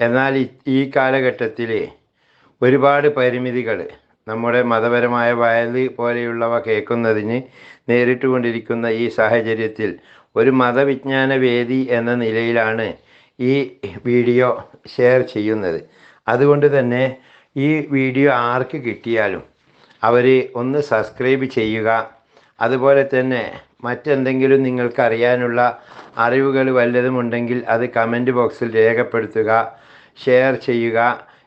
എന്നാൽ ഈ- കാലഘട്ടത്തിൽ ഒരുപാട് പരിമിതികൾ നമ്മുടെ മതപരമായ വയൽ പോലെയുള്ളവ കേൾക്കുന്നതിന് നേരിട്ടുകൊണ്ടിരിക്കുന്ന ഈ സാഹചര്യത്തിൽ ഒരു മതവിജ്ഞാന വേദി എന്ന നിലയിലാണ് ഈ വീഡിയോ ഷെയർ ചെയ്യുന്നത്. അതുകൊണ്ട് തന്നെ ഈ വീഡിയോ ആർക്ക് കിട്ടിയാലും അവർ ഒന്ന് സബ്സ്ക്രൈബ് ചെയ്യുക. അതുപോലെ തന്നെ മറ്റെന്തെങ്കിലും നിങ്ങൾക്കറിയാനുള്ള അറിവുകൾ വല്ലതും ഉണ്ടെങ്കിൽ അത് കമന്റ് ബോക്സിൽ രേഖപ്പെടുത്തുക ഷെയർ ചെയ്യുക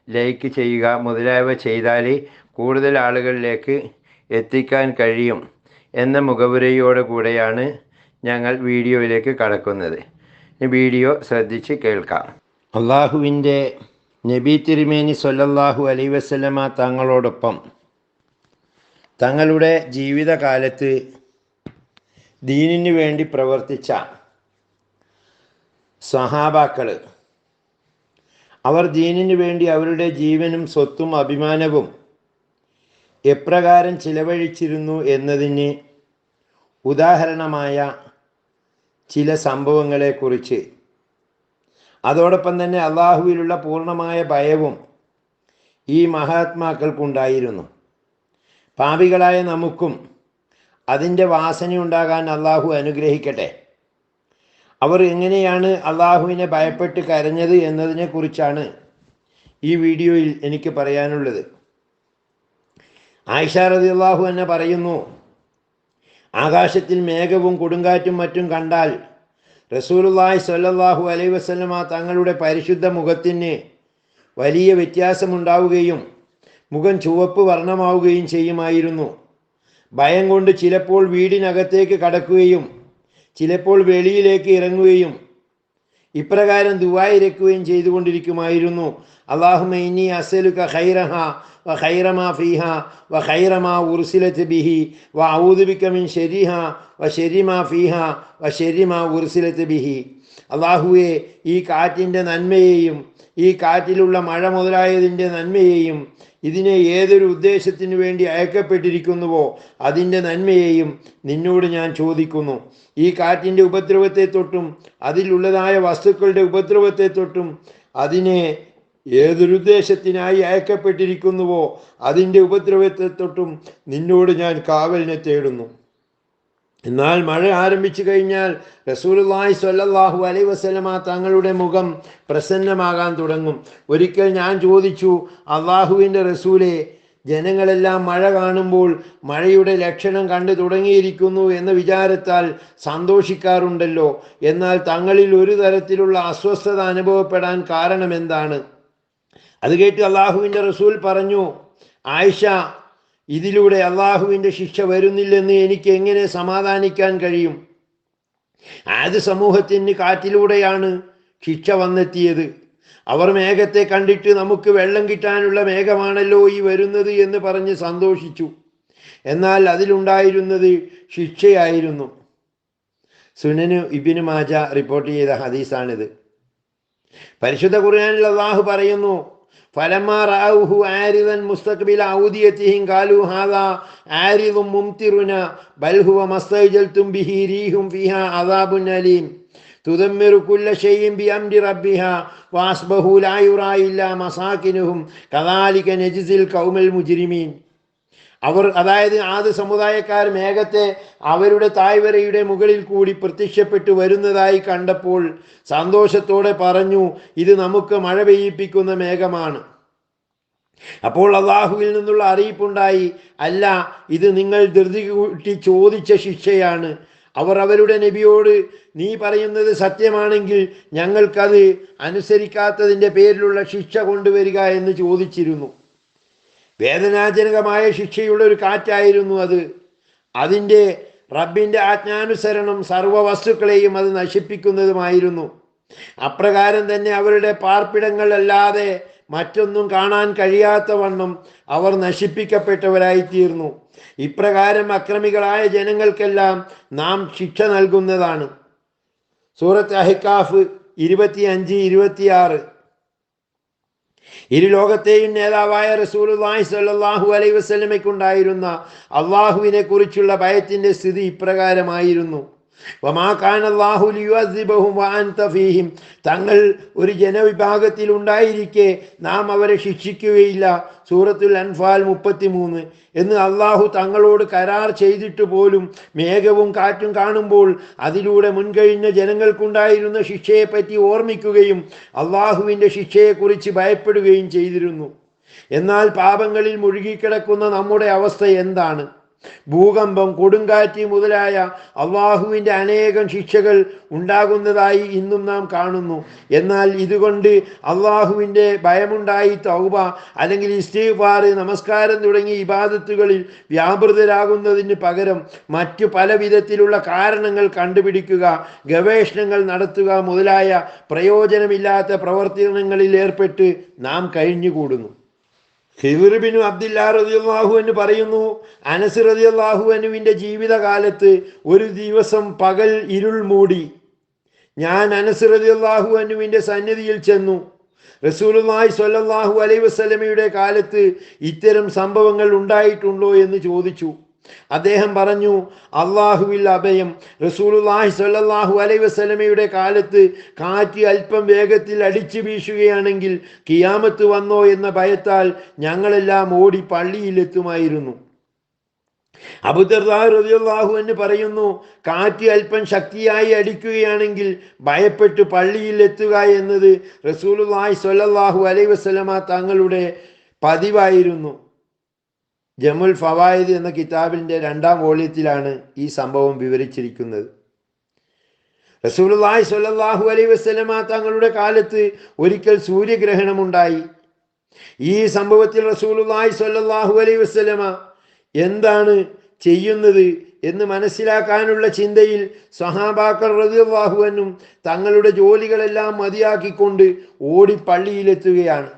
ലൈക്ക് ചെയ്യുക മുതലായവ ചെയ്താൽ കൂടുതൽ ആളുകളിലേക്ക് എത്തിക്കാൻ കഴിയും എന്ന മുഖവുരയോട് കൂടെയാണ് ഞങ്ങൾ വീഡിയോയിലേക്ക് കടക്കുന്നത്. വീഡിയോ ശ്രദ്ധിച്ച് കേൾക്കാം. അള്ളാഹുവിന്റെ നബി തിരുമേനി സല്ലല്ലാഹു അലൈ വസ്ലമ തങ്ങളോടൊപ്പം തങ്ങളുടെ ജീവിതകാലത്ത് ദീനിന് വേണ്ടി പ്രവർത്തിച്ച സഹാബാക്കൾ അവർ ദീനിന് വേണ്ടി അവരുടെ ജീവനും സ്വത്തും അഭിമാനവും എപ്രകാരം ചിലവഴിച്ചിരുന്നു എന്നതിന് ഉദാഹരണമായ ചില സംഭവങ്ങളെക്കുറിച്ച്. അതോടൊപ്പം തന്നെ അള്ളാഹുവിലുള്ള പൂർണമായ ഭയവും ഈ മഹാത്മാക്കൾക്കുണ്ടായിരുന്നു. പാപികളായ നമുക്കും അതിന്റെ വാസനയുണ്ടാകാൻ അള്ളാഹു അനുഗ്രഹിക്കട്ടെ. അവർ എങ്ങനെയാണ് അള്ളാഹുവിനെ ഭയപ്പെട്ട് കരഞ്ഞത് എന്നതിനെക്കുറിച്ചാണ് ഈ വീഡിയോയിൽ എനിക്ക് പറയാനുള്ളത്. ആയിഷ റതി അള്ളാഹു എന്നെ പറയുന്നു ആകാശത്തിൽ മേഘവും കൊടുങ്കാറ്റും മറ്റും കണ്ടാൽ റസൂലുള്ളാഹി സ്വല്ലല്ലാഹു അലൈ വസ്ലമ തങ്ങളുടെ പരിശുദ്ധ മുഖത്തിന് വലിയ വ്യത്യാസമുണ്ടാവുകയും മുഖം ചുവപ്പ് വർണമാവുകയും ചെയ്യുമായിരുന്നു. ഭയം കൊണ്ട് ചിലപ്പോൾ വീടിനകത്തേക്ക് കടക്കുകയും ചിലപ്പോൾ വെളിയിലേക്ക് ഇറങ്ങുകയും ഇപ്രകാരം ദുവായിരക്കുകയും ചെയ്തുകൊണ്ടിരിക്കുമായിരുന്നു. അള്ളാഹുമ ഇനി അസലുക ഖൈറഹ വ ഖൈറമാ ഫീഹ വ ഖൈറമാ ഉർസിലത്ത് ബിഹി വ ഔദുബിക്കമിൻ ഷെരിഹ വ ഷെരിമാ ഫീഹ വ ഷെരിമാ ഉർസിലത്ത് ബിഹി. അള്ളാഹുവെ ഈ കാറ്റിന്റെ നന്മയെയും ഈ കാറ്റിലുള്ള മഴ മുതലായതിന്റെ നന്മയെയും ഇതിനെ ഏതൊരു ഉദ്ദേശത്തിനു വേണ്ടി അയക്കപ്പെട്ടിരിക്കുന്നുവോ അതിന്റെ നന്മയെയും നിന്നോട് ഞാൻ ചോദിക്കുന്നു. ഈ കാറ്റിന്റെ ഉപദ്രവത്തെ തൊട്ടും അതിലുള്ളതായ വസ്തുക്കളുടെ ഉപദ്രവത്തെ തൊട്ടും അതിനെ ഏതൊരു ഉദ്ദേശത്തിനായി അയക്കപ്പെട്ടിരിക്കുന്നുവോ അതിന്റെ ഉപദ്രവത്തെ തൊട്ടും നിന്നോട് ഞാൻ കാവലിനെ തേടുന്നു. എന്നാൽ മഴ ആരംഭിച്ചു കഴിഞ്ഞാൽ റസൂലുള്ളാഹി സ്വല്ലല്ലാഹു അലൈഹി വസല്ലമ തങ്ങളുടെ മുഖം പ്രസന്നമാകാൻ തുടങ്ങും. ഒരിക്കൽ ഞാൻ ചോദിച്ചു അള്ളാഹുവിന്റെ റസൂലെ ജനങ്ങളെല്ലാം മഴ കാണുമ്പോൾ മഴയുടെ ലക്ഷണം കണ്ടു തുടങ്ങിയിരിക്കുന്നു എന്ന വിചാരത്താൽ സന്തോഷിക്കാറുണ്ടല്ലോ. എന്നാൽ തങ്ങളിൽ ഒരു തരത്തിലുള്ള അസ്വസ്ഥത അനുഭവപ്പെടാൻ കാരണം എന്താണ് അത് കേട്ട് അള്ളാഹുവിന്റെ റസൂൽ പറഞ്ഞു ആയിഷ ഇതിലൂടെ അള്ളാഹുവിന്റെ ശിക്ഷ വരുന്നില്ലെന്ന് എനിക്ക് എങ്ങനെ സമാധാനിക്കാൻ കഴിയും? ആദ്യ സമൂഹത്തിന് കാറ്റിലൂടെയാണ് ശിക്ഷ വന്നെത്തിയത്. അവർ മേഘത്തെ കണ്ടിട്ട് നമുക്ക് വെള്ളം കിട്ടാനുള്ള മേഘമാണല്ലോ ഈ വരുന്നത് എന്ന് പറഞ്ഞ് സന്തോഷിച്ചു. എന്നാൽ അതിലുണ്ടായിരുന്നത് ശിക്ഷയായിരുന്നു. സുനനു ഇബിന് മാജ റിപ്പോർട്ട് ചെയ്ത ഹദീസാണിത്. പരിശുദ്ധ ഖുർആനിൽ അള്ളാഹു പറയുന്നു فلما رأوه عارضا مستقبل عوديتهم قالوا هذا عارض ممطرنا بل هو ما استيجلتم به ريح فيها عذاب أليم. تدمر كل شيء بأمر ربها وأصبحوا لا يرى إلا مساكنهم. كذلك نجزي القوم المجرمين. അവർ അതായത് ആദ്യ സമുദായക്കാർ മേഘത്തെ അവരുടെ തായ്വരയുടെ മുകളിൽ കൂടി പ്രത്യക്ഷപ്പെട്ടു വരുന്നതായി കണ്ടപ്പോൾ സന്തോഷത്തോടെ പറഞ്ഞു ഇത് നമുക്ക് മഴ പെയ്യിപ്പിക്കുന്ന മേഘമാണ്. അപ്പോൾ അള്ളാഹുവിൽ നിന്നുള്ള അറിയിപ്പുണ്ടായി അല്ല ഇത് നിങ്ങൾ ധൃതി കൂട്ടി ചോദിച്ച ശിക്ഷയാണ്. അവർ അവരുടെ നബിയോട് നീ പറയുന്നത് സത്യമാണെങ്കിൽ ഞങ്ങൾക്കത് അനുസരിക്കാത്തതിന്റെ പേരിലുള്ള ശിക്ഷ കൊണ്ടുവരിക എന്ന് ചോദിച്ചിരുന്നു. വേദനാജനകമായ ശിക്ഷയുള്ള ഒരു കാറ്റായിരുന്നു അത്. അതിന്റെ റബ്ബിന്റെ ആജ്ഞാനുസരണം സർവ വസ്തുക്കളെയും അത് നശിപ്പിക്കുന്നതുമായിരുന്നു. അപ്രകാരം തന്നെ അവരുടെ പാർപ്പിടങ്ങളല്ലാതെ മറ്റൊന്നും കാണാൻ കഴിയാത്ത വണ്ണം അവർ നശിപ്പിക്കപ്പെട്ടവരായിത്തീർന്നു. ഇപ്രകാരം അക്രമികളായ ജനങ്ങൾക്കെല്ലാം നാം ശിക്ഷ നൽകുന്നതാണ്. സൂറത്ത് അഹിക്കാഫ് ഇരുപത്തി അഞ്ച് ഇരുപത്തിയാറ്. ഇരു ലോകത്തെയും നേതാവായ റസൂലുള്ളാഹി സ്വല്ലല്ലാഹു അലൈഹി വസല്ലമയ്ക്കുണ്ടായിരുന്ന അള്ളാഹുവിനെ കുറിച്ചുള്ള ഭയത്തിന്റെ സ്ഥിതി ഇപ്രകാരമായിരുന്നു. ഫീഹിം. തങ്ങൾ ഒരു ജനവിഭാഗത്തിൽ ഉണ്ടായിരിക്കെ നാം അവരെ ശിക്ഷിക്കുകയില്ല. സൂറത്തുൽ അൻഫാൽ മുപ്പത്തി മൂന്ന് എന്ന് അള്ളാഹു തങ്ങളോട് കരാർ ചെയ്തിട്ട് പോലും മേഘവും കാറ്റും കാണുമ്പോൾ അതിലൂടെ മുൻകഴിഞ്ഞ ജനങ്ങൾക്കുണ്ടായിരുന്ന ശിക്ഷയെപ്പറ്റി ഓർമ്മിക്കുകയും അള്ളാഹുവിന്റെ ശിക്ഷയെക്കുറിച്ച് ഭയപ്പെടുകയും ചെയ്തിരുന്നു. എന്നാൽ പാപങ്ങളിൽ മുഴുകിക്കിടക്കുന്ന നമ്മുടെ അവസ്ഥ എന്താണ്? ഭൂകമ്പം കൊടുങ്കാറ്റ് മുതലായ അള്ളാഹുവിന്റെ അനേകം ശിക്ഷകൾ ഉണ്ടാകുന്നതായി ഇന്നും നാം കാണുന്നു. എന്നാൽ ഇതുകൊണ്ട് അള്ളാഹുവിന്റെ ഭയമുണ്ടായി തൗബ അല്ലെങ്കിൽ ഇസ്തീഫാർ നമസ്കാരം തുടങ്ങിയ ഇബാദത്തുകളിൽ വ്യാപൃതരാകുന്നതിന് പകരം മറ്റു പല വിധത്തിലുള്ള കാരണങ്ങൾ കണ്ടുപിടിക്കുക ഗവേഷണങ്ങൾ നടത്തുക മുതലായ പ്രയോജനമില്ലാത്ത പ്രവർത്തനങ്ങളിൽ ഏർപ്പെട്ട് നാം കഴിഞ്ഞുകൂടുന്നു. ഹിബിർബിനു അബ്ദുല്ലാ അള്ളാഹു എന്ന് പറയുന്നു അനസ് റതിയല്ലാഹു അനുവിന്റെ ജീവിതകാലത്ത് ഒരു ദിവസം പകൽ ഇരുൾ മൂടി. ഞാൻ അനസ് റതിയല്ലാഹു അനുവിന്റെ സന്നിധിയിൽ ചെന്നു. റസൂലുള്ളാഹി സ്വല്ലല്ലാഹു അലൈഹി വസല്ലമയുടെ കാലത്ത് ഇത്തരം സംഭവങ്ങൾ ഉണ്ടായിട്ടുണ്ടോ എന്ന് ചോദിച്ചു. അദ്ദേഹം പറഞ്ഞു അള്ളാഹുവിൽ അഭയം. റസൂലുള്ളാഹി സ്വല്ലല്ലാഹു അലൈഹി വസല്ലമയുടെ കാലത്ത് കാറ്റ് അല്പം വേഗത്തിൽ അടിച്ചു വീശുകയാണെങ്കിൽ കിയാമത്ത് വന്നോ എന്ന ഭയത്താൽ ഞങ്ങളെല്ലാം ഓടി പള്ളിയിലെത്തുമായിരുന്നു. അബുദർദാഹു എന്ന് പറയുന്നു കാറ്റ് അല്പം ശക്തിയായി അടിക്കുകയാണെങ്കിൽ ഭയപ്പെട്ട് പള്ളിയിൽ എത്തുക എന്നത് റസൂലുള്ളാഹി സ്വല്ലല്ലാഹു അലൈഹി വസല്ലമ തങ്ങളുടെ പതിവായിരുന്നു. ജമുൽ ഫവായിദ് എന്ന കിതാബിന്റെ രണ്ടാം വോള്യത്തിലാണ് ഈ സംഭവം വിവരിച്ചിരിക്കുന്നത്. റസൂലുള്ളാഹി സ്വല്ലല്ലാഹു അലൈഹി വസല്ലമ തങ്ങളുടെ കാലത്ത് ഒരിക്കൽ സൂര്യഗ്രഹണമുണ്ടായി. ഈ സംഭവത്തിൽ റസൂലുള്ളാഹി സ്വല്ലല്ലാഹു അലൈഹി വസല്ലമ എന്താണ് ചെയ്യുന്നത് എന്ന് മനസ്സിലാക്കാനുള്ള ചിന്തയിൽ സഹാബാക്കൾ റളിയല്ലാഹുവനും തങ്ങളുടെ ജോലികളെല്ലാം മതിയാക്കിക്കൊണ്ട് ഓടി പള്ളിയിലെത്തുകയാണ്.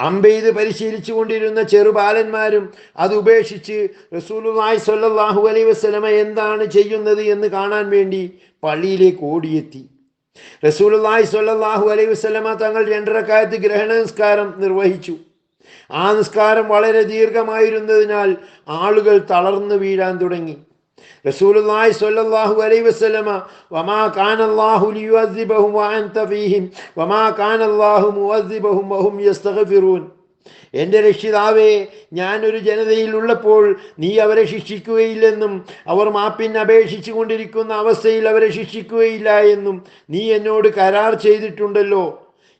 അമ്പെയ്ത് പരിശീലിച്ചു കൊണ്ടിരുന്ന ചെറുബാലന്മാരും അത് ഉപേക്ഷിച്ച് റസൂലുള്ളാഹി സ്വല്ലല്ലാഹു അലൈ വസല്ലമ എന്താണ് ചെയ്യുന്നത് എന്ന് കാണാൻ വേണ്ടി പള്ളിയിലേക്ക് ഓടിയെത്തി. റസൂലുള്ളാഹി സ്വല്ലല്ലാഹു അലൈ വസല്ലമ തങ്ങൾ രണ്ടരക്കാലത്ത് ഗ്രഹണ നിസ്കാരം നിർവഹിച്ചു. ആ നിസ്കാരം വളരെ ദീർഘമായിരുന്നതിനാൽ ആളുകൾ തളർന്നു വീഴാൻ തുടങ്ങി. റസൂലുള്ളാഹി സ്വല്ലല്ലാഹു അലൈഹി വസല്ലമ വമാ കാന അല്ലാഹു ലിയുഅദ്ദിബഹും വഅൻത ഫീഹിം വമാ കാന അല്ലാഹു മുഅദ്ദിബഹും വഹും യസ്തഗ്ഫിറൂൻ. എന്റെ രക്ഷിതാവേ ഞാനൊരു ജനതയിൽ ഉള്ളപ്പോൾ നീ അവരെ ശിക്ഷിക്കുകയില്ലെന്നും അവർ മാപ്പിന് അപേക്ഷിച്ചു കൊണ്ടിരിക്കുന്ന അവസ്ഥയിൽ അവരെ ശിക്ഷിക്കുകയില്ല എന്നും നീ എന്നോട് കരാർ ചെയ്തിട്ടുണ്ടല്ലോ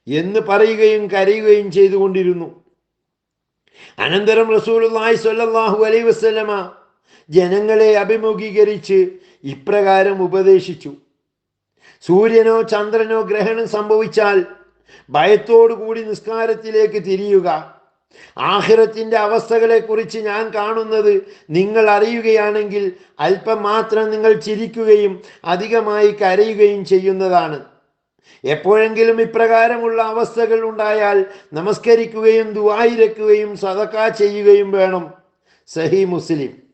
എന്ന് പറയുകയും കരയുകയും ചെയ്തുകൊണ്ടിരുന്നു. അനന്തരം റസൂലുള്ളാഹി സ്വല്ലല്ലാഹു അലൈഹി വസല്ലമ ജനങ്ങളെ അഭിമുഖീകരിച്ച് ഇപ്രകാരം ഉപദേശിച്ചു. സൂര്യനോ ചന്ദ്രനോ ഗ്രഹണം സംഭവിച്ചാൽ ഭയത്തോടുകൂടി നിസ്കാരത്തിലേക്ക് തിരിയുക. ആഹിറത്തിന്റെ അവസ്ഥകളെക്കുറിച്ച് ഞാൻ കാണുന്നത് നിങ്ങൾ അറിയുകയാണെങ്കിൽ അല്പം മാത്രം നിങ്ങൾ ചിരിക്കുകയും അധികമായി കരയുകയും ചെയ്യുന്നതാണ്. എപ്പോഴെങ്കിലും ഇപ്രകാരമുള്ള അവസ്ഥകൾ ഉണ്ടായാൽ നമസ്കരിക്കുകയും ദുവായിരക്കുകയും സദക്ക ചെയ്യുകയും വേണം. സഹി മുസ്ലിം.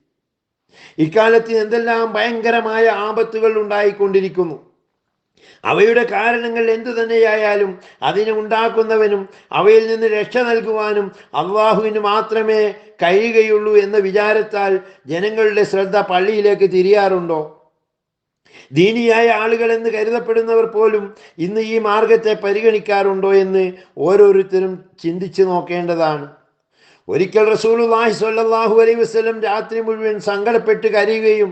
ഇക്കാലത്ത് എന്തെല്ലാം ഭയങ്കരമായ ആപത്തുകൾ ഉണ്ടായിക്കൊണ്ടിരിക്കുന്നു. അവയുടെ കാരണങ്ങൾ എന്തു തന്നെയായാലും അതിനെ ഉണ്ടാക്കുന്നവനും അവയിൽ നിന്ന് രക്ഷ നൽകുവാനും അള്ളാഹുവിന് മാത്രമേ കഴിയുകയുള്ളൂ എന്ന വിചാരത്താൽ ജനങ്ങളുടെ ശ്രദ്ധ പള്ളിയിലേക്ക് തിരിയാറുണ്ടോ? ദീനിയായ ആളുകൾ എന്ന് കരുതപ്പെടുന്നവർ പോലും ഇന്ന് ഈ മാർഗത്തെ പരിഗണിക്കാറുണ്ടോ എന്ന് ഓരോരുത്തരും ചിന്തിച്ചു നോക്കേണ്ടതാണ്. ഒരിക്കൽ റസൂലുള്ളാഹി സ്വല്ലല്ലാഹു അലൈഹി വസല്ലം രാത്രി മുഴുവൻ സങ്കടപ്പെട്ട് കരയുകയും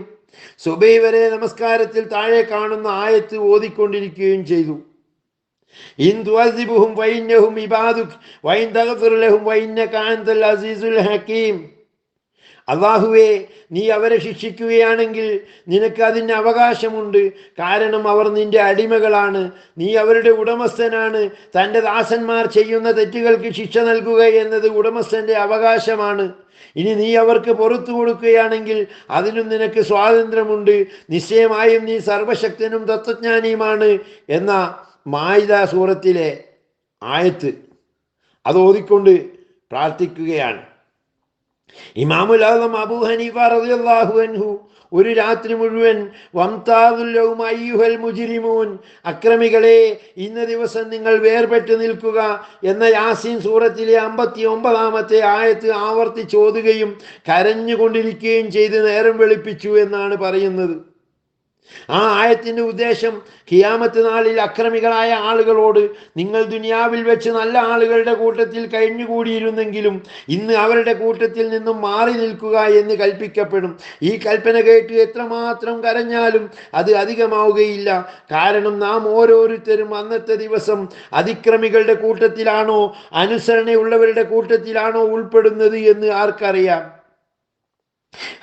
സുബൈ വരെ നമസ്കാരത്തിൽ താഴെ കാണുന്ന ആയത്ത് ഓതിക്കൊണ്ടിരിക്കുകയും ചെയ്തു. ഇൻ വൈന്യഹും ഇബാദു ഇബാദുക് വഇൻ തഗ്ഫിർ ലഹും വഇന്നക അൻതൽ അസീസുൽ ഹകീം. അള്ളാഹുവേ നീ അവരെ ശിക്ഷിക്കുകയാണെങ്കിൽ നിനക്ക് അതിന് അവകാശമുണ്ട്. കാരണം അവർ നിന്റെ അടിമകളാണ്. നീ അവരുടെ ഉടമസ്ഥനാണ്. തന്റെ ദാസന്മാർ ചെയ്യുന്ന തെറ്റുകൾക്ക് ശിക്ഷ നൽകുക എന്നത് ഉടമസ്ഥന്റെ അവകാശമാണ്. ഇനി നീ അവർക്ക് പുറത്തു കൊടുക്കുകയാണെങ്കിൽ അതിനും നിനക്ക് സ്വാതന്ത്ര്യമുണ്ട്. നിശ്ചയമായും നീ സർവശക്തനും തത്വജ്ഞാനിയുമാണ് എന്ന മായിദ സൂറത്തിലെ ആയത്ത് അത് ഓതിക്കൊണ്ട് പ്രാർത്ഥിക്കുകയാണ്. ഇമാമുൽ ആദം അബു ഹനീഫ റളിയല്ലാഹു അൻഹു ഒരു രാത്രി മുഴുവൻ വംതാദുൽ ലൗമ അയ്യുഹൽ മുജ്രിമൂൻ. അക്രമികളെ ഇന്ന ദിവസം നിങ്ങൾ വേർപെട്ട് നിൽക്കുക എന്ന യാസീൻ സൂറത്തിലെ അമ്പത്തി ഒമ്പതാമത്തെ ആയത്ത് ആവർത്തിച്ചോതുകയും കരഞ്ഞുകൊണ്ടിരിക്കുകയും ചെയ്ത് നേരം വെളുപ്പിച്ചു എന്നാണ് പറയുന്നത്. ആ ആയത്തിന്റെ ഉദ്ദേശം ഖിയാമത്ത് നാളിൽ അക്രമികളായ ആളുകളോട് നിങ്ങൾ ദുനിയാവിൽ വെച്ച് നല്ല ആളുകളുടെ കൂട്ടത്തിൽ കഴിഞ്ഞുകൂടിയിരുന്നെങ്കിലും ഇന്ന് അവരുടെ കൂട്ടത്തിൽ നിന്നും മാറി നിൽക്കുക എന്ന് കൽപ്പിക്കപ്പെടും. ഈ കൽപ്പന കേട്ട് എത്രമാത്രം കരഞ്ഞാലും അത് അധികമാവുകയില്ല. കാരണം നാം ഓരോരുത്തരും അന്നത്തെ ദിവസം അതിക്രമികളുടെ കൂട്ടത്തിലാണോ അനുസരണയുള്ളവരുടെ കൂട്ടത്തിലാണോ ഉൾപ്പെടുന്നത് എന്ന് ആർക്കറിയാം.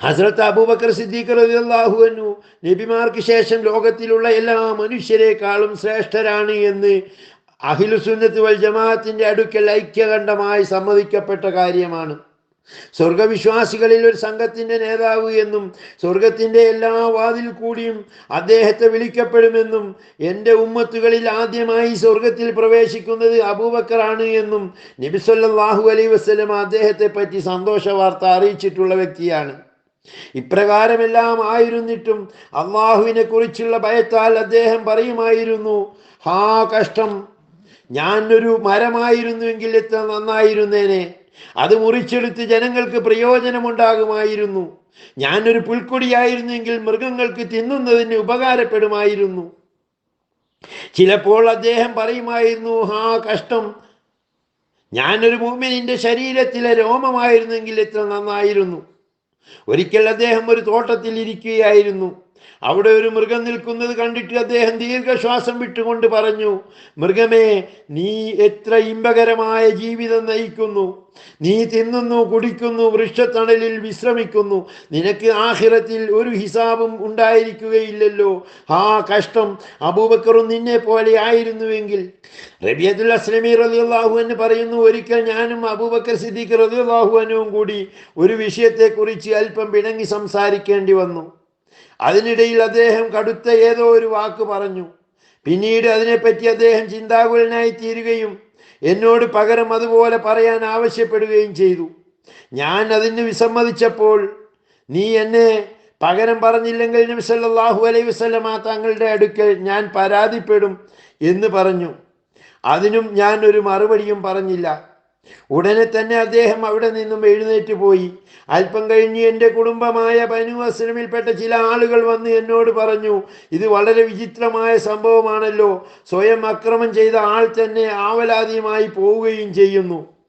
ഹസ്രത്ത് അബൂബക്കർ സിദ്ദീഖ് റളിയല്ലാഹു അൻഹു നബിമാർക്ക് ശേഷം ലോകത്തിലുള്ള എല്ലാ മനുഷ്യരെക്കാളും ശ്രേഷ്ഠരാണ് എന്ന് അഖിലുസുന്നത്ത് വൽ ജമാഅത്തിന്റെ അടുക്കൽ ഐക്യകണ്ഠമായി സമ്മതിക്കപ്പെട്ട കാര്യമാണ്. സ്വർഗവിശ്വാസികളിൽ ഒരു സംഘത്തിന്റെ നേതാവ് എന്നും സ്വർഗത്തിന്റെ എല്ലാ വാതിൽ കൂടിയും അദ്ദേഹത്തെ വിളിക്കപ്പെടുമെന്നും എന്റെ ഉമ്മത്തുകളിൽ ആദ്യമായി സ്വർഗത്തിൽ പ്രവേശിക്കുന്നത് അബൂബക്കറാണ് എന്നും നബിസ്വല്ലാഹു അലൈ വസ്ലം അദ്ദേഹത്തെ പറ്റി സന്തോഷ വാർത്ത അറിയിച്ചിട്ടുള്ള വ്യക്തിയാണ്. ഇപ്രകാരമെല്ലാം ആയിരുന്നിട്ടും അള്ളാഹുവിനെ കുറിച്ചുള്ള ഭയത്താൽ അദ്ദേഹം പറയുമായിരുന്നു ഹാ കഷ്ടം. ഞാനൊരു മരമായിരുന്നുവെങ്കിൽ എത്ര നന്നായിരുന്നേനെ. അത് മുറിച്ചെടുത്ത് ജനങ്ങൾക്ക് പ്രയോജനമുണ്ടാകുമായിരുന്നു. ഞാനൊരു പുൽക്കൊടിയായിരുന്നെങ്കിൽ മൃഗങ്ങൾക്ക് തിന്നുന്നതിന് ഉപകാരപ്പെടുമായിരുന്നു. ചിലപ്പോൾ അദ്ദേഹം പറയുമായിരുന്നു ഹാ കഷ്ടം. ഞാനൊരു മൂമിനിന്റെ ശരീരത്തിലെ രോമമായിരുന്നെങ്കിൽ എത്ര നന്നായിരുന്നു. ഒരിക്കൽ അദ്ദേഹം ഒരു തോട്ടത്തിൽ ഇരിക്കുകയായിരുന്നു. അവിടെ ഒരു മൃഗം നിൽക്കുന്നത് കണ്ടിട്ട് അദ്ദേഹം ദീർഘശ്വാസം വിട്ടുകൊണ്ട് പറഞ്ഞു മൃഗമേ നീ എത്ര ഇമ്പകരമായ ജീവിതം നയിക്കുന്നു. നീ തിന്നുന്നു കുടിക്കുന്നു വൃക്ഷത്തണലിൽ വിശ്രമിക്കുന്നു. നിനക്ക് ആഹിറത്തിൽ ഒരു ഹിസാബും ഉണ്ടായിരിക്കുകയില്ലല്ലോ. ആ കഷ്ടം അബൂബക്കറും നിന്നെ പോലെ ആയിരുന്നുവെങ്കിൽ. റബിയത്തുൽ അസ്ലമി റലിയല്ലാഹു എന്ന് പറയുന്നു ഒരിക്കൽ ഞാനും അബൂബക്കർ സിദ്ദീഖ് അനുവും കൂടി ഒരു വിഷയത്തെക്കുറിച്ച് അല്പം പിണങ്ങി സംസാരിക്കേണ്ടി വന്നു. അതിനിടയിൽ അദ്ദേഹം കടുത്ത ഏതോ ഒരു വാക്ക് പറഞ്ഞു. പിന്നീട് അതിനെപ്പറ്റി അദ്ദേഹം ചിന്താകുലനായി തീരുകയും എന്നോട് പകരം അതുപോലെ പറയാൻ ആവശ്യപ്പെടുകയും ചെയ്തു. ഞാൻ അതിന് വിസമ്മതിച്ചപ്പോൾ നീ എന്നെ പകരം പറഞ്ഞില്ലെങ്കിൽ നബി സല്ലല്ലാഹു അലൈഹി വസല്ലമ തങ്ങളുടെ അടുക്കൽ ഞാൻ പരാതിപ്പെടും എന്ന് പറഞ്ഞു. അതിനും ഞാൻ ഒരു മറുപടിയും പറഞ്ഞില്ല. ഉടനെ തന്നെ അദ്ദേഹം അവിടെ നിന്നും എഴുന്നേറ്റ് പോയി. അല്പം കഴിഞ്ഞ് എന്റെ കുടുംബമായ ബനു അസ്ലമിൽപ്പെട്ട ചില ആളുകൾ വന്ന് എന്നോട് പറഞ്ഞു ഇത് വളരെ വിചിത്രമായ സംഭവമാണല്ലോ. സ്വയം അക്രമം ചെയ്ത ആൾ തന്നെ ആവലാതിയുമായി പോവുകയും ചെയ്യുന്നു.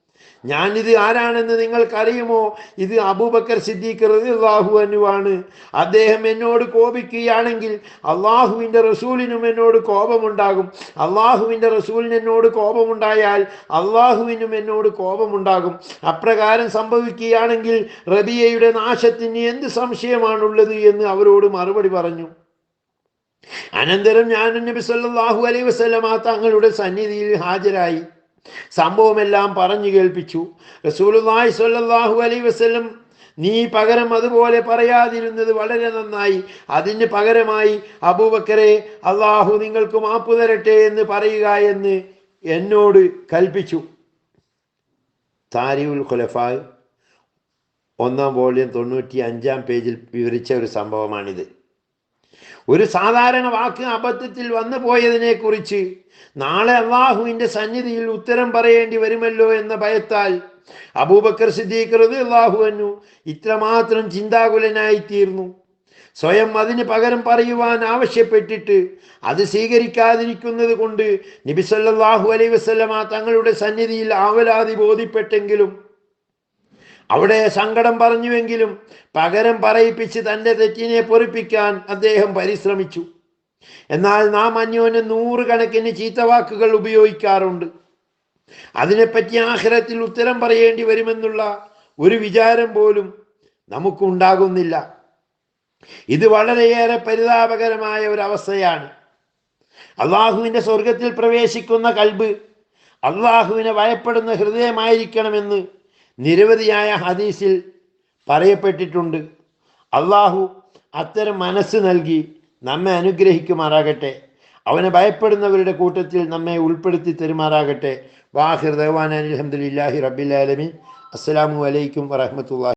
ഞാനിത് ആരാണെന്ന് നിങ്ങൾക്കറിയുമോ? ഇത് അബൂബക്കർ സിദ്ദീഖ് റളിയല്ലാഹു അനുവാണ് അദ്ദേഹം എന്നോട് കോപിക്കുകയാണെങ്കിൽ അള്ളാഹുവിന്റെ റസൂലിനും എന്നോട് കോപമുണ്ടാകും. അള്ളാഹുവിന്റെ റസൂലിന് എന്നോട് കോപമുണ്ടായാൽ അള്ളാഹുവിനും എന്നോട് കോപമുണ്ടാകും. അപ്രകാരം സംഭവിക്കുകയാണെങ്കിൽ റബിയയുടെ നാശത്തിന് എന്ത് സംശയമാണുള്ളത് എന്ന് അവരോട് മറുപടി പറഞ്ഞു. അനന്തരം ഞാൻ നബി സല്ലല്ലാഹു അലൈഹി വസല്ലമ തങ്ങളുടെ സന്നിധിയിൽ ഹാജരായി. സംഭവമെല്ലാം പറഞ്ഞു കേൾപ്പിച്ചു. റസൂലുള്ളാഹി സ്വല്ലല്ലാഹു അലൈഹി വസല്ലം നീ പകരം അതുപോലെ പറയാതിരുന്നത് വളരെ നന്നായി. അതിന് പകരമായി അബൂബക്കരെ അള്ളാഹു നിങ്ങൾക്ക് മാപ്പ് തരട്ടെ എന്ന് പറയുക എന്ന് എന്നോട് കൽപ്പിച്ചു. താരിഉൽ ഖുലഫാ ഒന്നാം വോളിയം തൊണ്ണൂറ്റി അഞ്ചാം പേജിൽ വിവരിച്ച ഒരു സംഭവമാണിത്. ഒരു സാധാരണ വാക്ക് അബദ്ധത്തിൽ വന്നു പോയതിനെ കുറിച്ച് നാളെ അള്ളാഹുവിന്റെ സന്നിധിയിൽ ഉത്തരം പറയേണ്ടി വരുമല്ലോ എന്ന ഭയത്താൽ അബൂബക്കർ സിദ്ദീഖ് അള്ളാഹു അൻഹു ഇത്രമാത്രം ചിന്താകുലനായി തീർന്നു സ്വയം അതിന് പകരം പറയുവാൻ ആവശ്യപ്പെട്ടിട്ട് അത് സ്വീകരിക്കാതിരിക്കുന്നത് കൊണ്ട് നബി സല്ലല്ലാഹു അലൈഹി വസല്ലമ തങ്ങളുടെ സന്നിധിയിൽ ആവലാതി ബോധ്യപ്പെട്ടെങ്കിലും അവിടെ സങ്കടം പറഞ്ഞുവെങ്കിലും പകരം പറയിപ്പിച്ച് തന്റെ തെറ്റിനെ പൊറിപ്പിക്കാൻ അദ്ദേഹം പരിശ്രമിച്ചു. എന്നാൽ നാം അന്യോന്യം നൂറുകണക്കിന് ചീത്തവാക്കുകൾ ഉപയോഗിക്കാറുണ്ട്. അതിനെപ്പറ്റി ആഹ്രത്തിൽ ഉത്തരം പറയേണ്ടി വരുമെന്നുള്ള ഒരു വിചാരം പോലും നമുക്കുണ്ടാകുന്നില്ല. ഇത് വളരെയേറെ പരിതാപകരമായ ഒരു അവസ്ഥയാണ്. അള്ളാഹുവിന്റെ സ്വർഗത്തിൽ പ്രവേശിക്കുന്ന കൽബ് അള്ളാഹുവിനെ ഭയപ്പെടുന്ന ഹൃദയമായിരിക്കണമെന്ന് നിരവധിയായ ഹദീസിൽ പറയപ്പെട്ടിട്ടുണ്ട്. അള്ളാഹു അത്തരം മനസ്സ് നൽകി നമ്മെ അനുഗ്രഹിക്കുമാറാകട്ടെ. അവനെ ഭയപ്പെടുന്നവരുടെ കൂട്ടത്തിൽ നമ്മെ ഉൾപ്പെടുത്തി തരുമാറാകട്ടെ. വാഹിർ ദേവാൻ അലഹമുല്ലാഹി റബ്ബിലാലമി അസ്സലാമു അലൈക്കും വറഹമത്തുള്ള